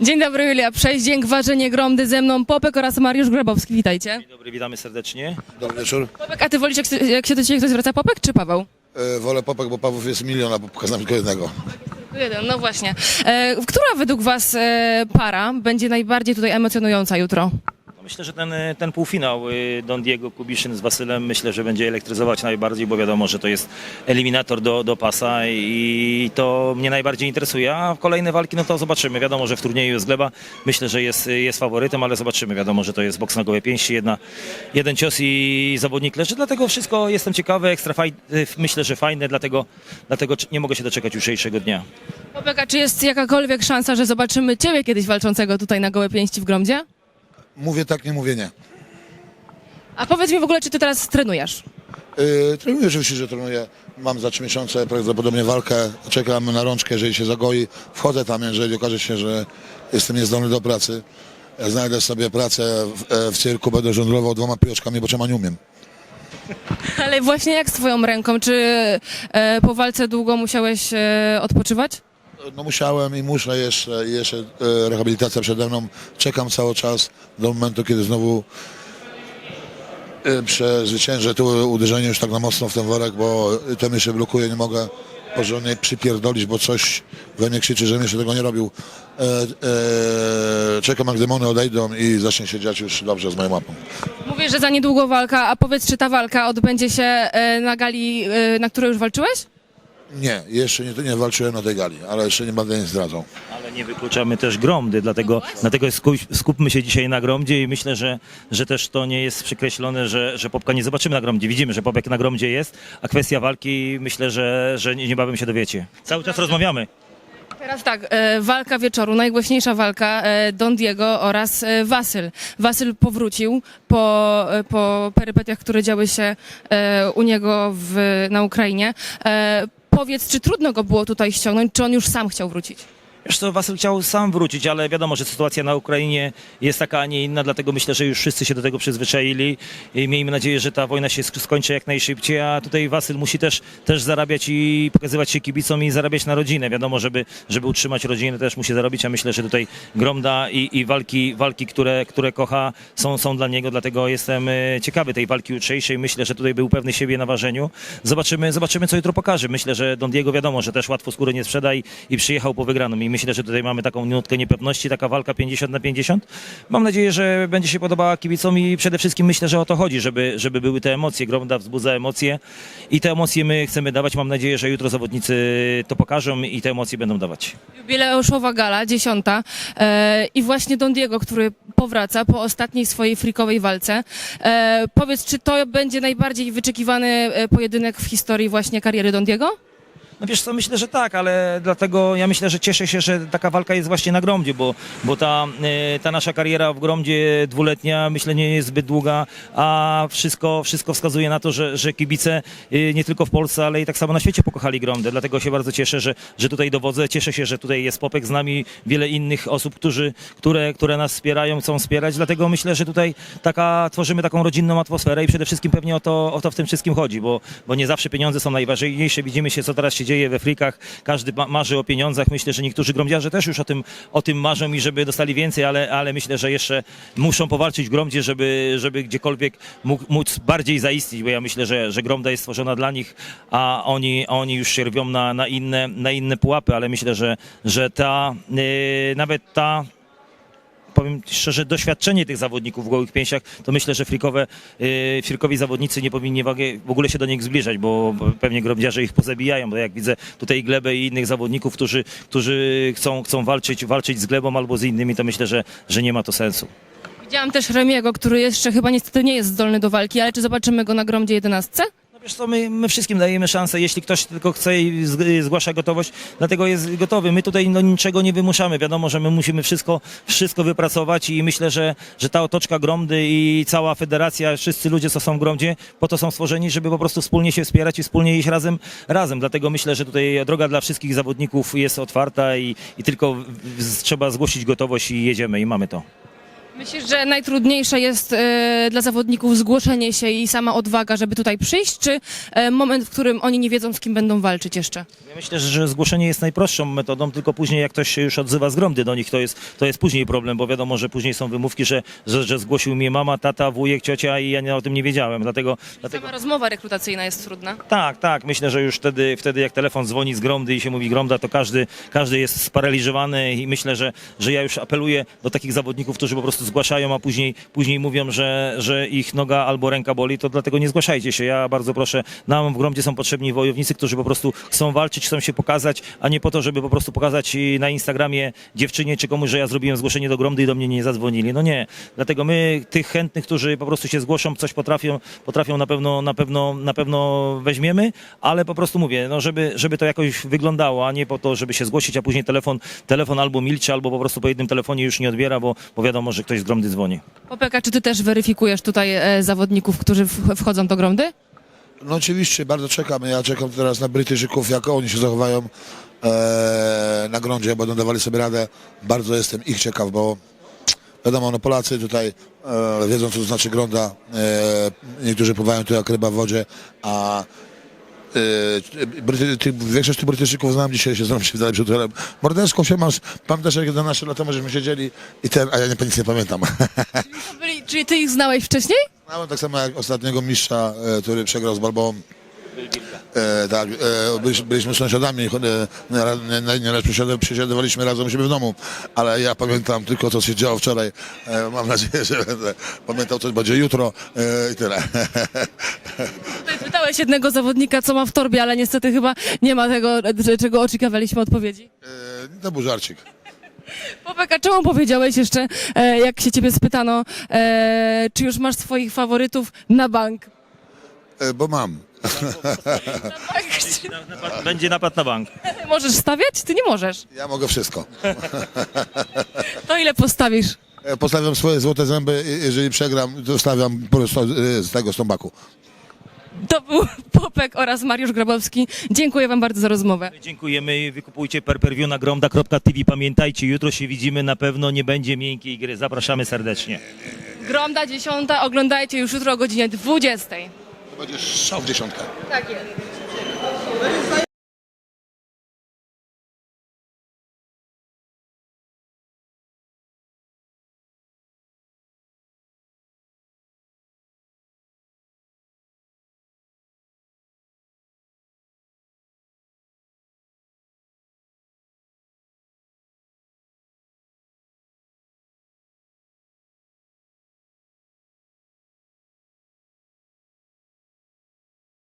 Dzień dobry, Julia Przeździęk, Ważenie Gromdy, ze mną Popek oraz Mariusz Grabowski. Witajcie. Dzień dobry, witamy serdecznie. Dobry wieczór. Popek, a ty wolisz, jak, jak się do ciebie ktoś zwraca, Popek czy Paweł? E, wolę Popek, bo Pawłów jest milion, a Popka znam tylko jednego. Jeden, no właśnie. E, która według was e, para będzie najbardziej tutaj emocjonująca jutro? Myślę, że ten, ten półfinał y, Don Diego Kubiszyn z Wasylem myślę, że będzie elektryzować najbardziej, bo wiadomo, że to jest eliminator do, do pasa i to mnie najbardziej interesuje. A kolejne walki, no to zobaczymy. Wiadomo, że w turnieju jest gleba. Myślę, że jest, jest faworytem, ale zobaczymy. Wiadomo, że to jest boks na gołe pięści, jedna, jeden cios i zawodnik leży. Dlatego wszystko jestem ciekawy, ekstra y, myślę, że fajne, dlatego, dlatego nie mogę się doczekać jutrzejszego dnia. Popek, a czy jest jakakolwiek szansa, że zobaczymy ciebie kiedyś walczącego tutaj na gołe pięści w Gromdzie? Mówię tak, nie mówię nie. A powiedz mi w ogóle, czy ty teraz trenujesz? E, trenuję oczywiście, że trenuję. Mam za trzy miesiące prawdopodobnie walkę. Czekam na rączkę, jeżeli się zagoi. Wchodzę tam, jeżeli okaże się, że jestem niezdolny do pracy. Znajdę sobie pracę w, e, w cyrku, będę żonglował dwoma piłeczkami, bo czemu nie umiem. Ale właśnie jak z twoją ręką? Czy e, po walce długo musiałeś e, odpoczywać? No musiałem i muszę jeszcze, jeszcze e, rehabilitacja przede mną. Czekam cały czas do momentu, kiedy znowu e, przezwyciężę tu uderzenie już tak na mocno w ten worek, bo to mnie się blokuje, nie mogę porządnie przypierdolić, bo coś we mnie krzyczy, żebym jeszcze tego nie robił. E, e, czekam, aż demony odejdą i zacznie się dziać już dobrze z moją łapą. Mówisz, że za niedługo walka, a powiedz, czy ta walka odbędzie się e, na gali, na której już walczyłeś? Nie, jeszcze nie, nie walczyłem na tej gali, ale jeszcze nie będę nic zdradzał. Ale nie wykluczamy też gromdy, dlatego, dlatego skup, skupmy się dzisiaj na gromdzie i myślę, że, że też to nie jest przykreślone, że, że Popka nie zobaczymy na gromdzie. Widzimy, że Popek na gromdzie jest, a kwestia walki myślę, że, że niebawem się dowiecie. Cały czas rozmawiamy. Teraz tak, e, walka wieczoru, najgłośniejsza walka e, Don Diego oraz e, Wasyl. Wasyl powrócił po, e, po perypetiach, które działy się e, u niego w, na Ukrainie. E, powiedz, czy trudno go było tutaj ściągnąć, czy on już sam chciał wrócić? Wiesz Wasyl chciał sam wrócić, ale wiadomo, że sytuacja na Ukrainie jest taka, a nie inna, dlatego myślę, że już wszyscy się do tego przyzwyczaili i miejmy nadzieję, że ta wojna się sk- skończy jak najszybciej, a tutaj Wasyl musi też, też zarabiać i pokazywać się kibicom i zarabiać na rodzinę. Wiadomo, żeby, żeby utrzymać rodzinę też musi zarobić, a myślę, że tutaj Gromda i, i walki, walki które, które kocha są, są dla niego, dlatego jestem e, ciekawy tej walki jutrzejszej. Myślę, że tutaj był pewny siebie na ważeniu. Zobaczymy, zobaczymy co jutro pokaże. Myślę, że Don Diego wiadomo, że też łatwo skóry nie sprzeda i, i przyjechał po wygraną i myślę, że tutaj mamy taką nutkę niepewności, taka walka 50 na 50. Mam nadzieję, że będzie się podobała kibicom i przede wszystkim myślę, że o to chodzi, żeby, żeby były te emocje. Gromda wzbudza emocje i te emocje my chcemy dawać. Mam nadzieję, że jutro zawodnicy to pokażą i te emocje będą dawać. Jubileuszowa gala, dziesiąta e, i właśnie Don Diego, który powraca po ostatniej swojej frikowej walce. E, powiedz, czy to będzie najbardziej wyczekiwany e, pojedynek w historii właśnie kariery Don Diego? No wiesz co, myślę, że tak, ale dlatego ja myślę, że cieszę się, że taka walka jest właśnie na Gromdzie, bo, bo ta, e, ta nasza kariera w Gromdzie dwuletnia myślę nie jest zbyt długa, a wszystko, wszystko wskazuje na to, że, że kibice e, nie tylko w Polsce, ale i tak samo na świecie pokochali Gromdę, dlatego się bardzo cieszę, że, że tutaj dowodzę, cieszę się, że tutaj jest Popek z nami, wiele innych osób, którzy, które, które nas wspierają, chcą wspierać, dlatego myślę, że tutaj taka, tworzymy taką rodzinną atmosferę i przede wszystkim pewnie o to, o to w tym wszystkim chodzi, bo, bo nie zawsze pieniądze są najważniejsze, widzimy się, co teraz się dzieje we frikach, każdy ma, marzy o pieniądzach, myślę, że niektórzy gromdziarze też już o tym, o tym marzą i żeby dostali więcej, ale, ale myślę, że jeszcze muszą powalczyć w gromdzie, żeby, żeby gdziekolwiek móc bardziej zaistnieć, bo ja myślę, że, że gromda jest stworzona dla nich, a oni, oni już się rwią na, na, inne, na inne pułapy, ale myślę, że, że ta, yy, nawet ta powiem szczerze, doświadczenie tych zawodników w gołych pięściach, to myślę, że frikowe, yy, frikowi zawodnicy nie powinni w ogóle się do nich zbliżać, bo pewnie gromdziarze ich pozabijają, bo jak widzę tutaj Glebę i innych zawodników, którzy, którzy chcą, chcą walczyć, walczyć z Glebą albo z innymi, to myślę, że, że nie ma to sensu. Widziałam też Remiego, który jeszcze chyba niestety nie jest zdolny do walki, ale czy zobaczymy go na Gromdzie 11? Wiesz my, my wszystkim dajemy szansę, jeśli ktoś tylko chce i zg- zgłasza gotowość, dlatego jest gotowy. My tutaj no, niczego nie wymuszamy. Wiadomo, że my musimy wszystko, wszystko wypracować i myślę, że, że ta otoczka Gromdy i cała federacja, wszyscy ludzie, co są w Gromdzie, po to są stworzeni, żeby po prostu wspólnie się wspierać i wspólnie iść razem. razem. Dlatego myślę, że tutaj droga dla wszystkich zawodników jest otwarta i, i tylko w- w- trzeba zgłosić gotowość i jedziemy i mamy to. Myślisz, że najtrudniejsze jest e, dla zawodników zgłoszenie się i sama odwaga, żeby tutaj przyjść, czy e, moment, w którym oni nie wiedzą, z kim będą walczyć jeszcze? Ja myślę, że zgłoszenie jest najprostszą metodą, tylko później jak ktoś się już odzywa z gromdy do nich, to jest, to jest później problem, bo wiadomo, że później są wymówki, że, że, że zgłosił mnie mama, tata, wujek, ciocia i ja nie, o tym nie wiedziałem, dlatego... dlatego... Sama rozmowa rekrutacyjna jest trudna. Tak, tak. Myślę, że już wtedy, wtedy jak telefon dzwoni z gromdy i się mówi gromda, to każdy, każdy jest sparaliżowany i myślę, że, że ja już apeluję do takich zawodników, którzy po prostu zgłaszają, a później, później mówią, że, że ich noga albo ręka boli, to dlatego nie zgłaszajcie się. Ja bardzo proszę, nam w gromdzie są potrzebni wojownicy, którzy po prostu chcą walczyć, chcą się pokazać, a nie po to, żeby po prostu pokazać na Instagramie dziewczynie czy komuś, że ja zrobiłem zgłoszenie do gromdy i do mnie nie zadzwonili. No nie. Dlatego my tych chętnych, którzy po prostu się zgłoszą, coś potrafią, potrafią na pewno, na pewno, na pewno weźmiemy, ale po prostu mówię, no żeby, żeby to jakoś wyglądało, a nie po to, żeby się zgłosić, a później telefon, telefon albo milczy, albo po prostu po jednym telefonie już nie odbiera, bo, bo wiadomo, że ktoś z gromdy dzwoni. Popeka, czy ty też weryfikujesz tutaj e, zawodników, którzy w, wchodzą do gromdy? No oczywiście, bardzo czekam. Ja czekam teraz na Brytyjczyków, jak oni się zachowają e, na grądzie, będą dawali sobie radę. Bardzo jestem ich ciekaw, bo wiadomo, no Polacy tutaj e, wiedzą, co to znaczy grąda. E, niektórzy pływają tu jak ryba w wodzie, a Bryty, ty, większość tych Brytyjczyków znam dzisiaj, się znam się wydaje przed hotelem. Mordeczką się masz, pamiętasz jak 11 lat temu żeśmy siedzieli i ten, a ja nie, nic nie pamiętam. Byli, czyli ty ich znałeś wcześniej? Znałem tak samo jak ostatniego mistrza, e, który przegrał z Balboą. E, tak, e, byliśmy, byliśmy sąsiadami, e, nieraz nie, nie, przesiadywaliśmy razem u siebie w domu, ale ja pamiętam tylko co się działo wczoraj. E, mam nadzieję, że będę pamiętał co będzie jutro e, i tyle. Tutaj pytałeś jednego zawodnika, co ma w torbie, ale niestety chyba nie ma tego, e, czego oczekiwaliśmy odpowiedzi. E, to był żarcik. Popeka, czemu powiedziałeś jeszcze, e, jak się ciebie spytano, e, czy już masz swoich faworytów na bank? E, bo mam. Będzie napad na bank. Możesz stawiać? Ty nie możesz. Ja mogę wszystko. To ile postawisz? E, Postawiam swoje złote zęby, i jeżeli przegram, to stawiam po prostu e, z tego stombaku. To był Popek oraz Mariusz Grabowski. Dziękuję wam bardzo za rozmowę. Dziękujemy, wykupujcie perperview na gromda.tv. Pamiętajcie, jutro się widzimy, na pewno nie będzie miękkiej gry. Zapraszamy serdecznie. Gromda 10, oglądajcie już jutro o godzinie 20. Będzie strzał w dziesiątkę. Tak jest.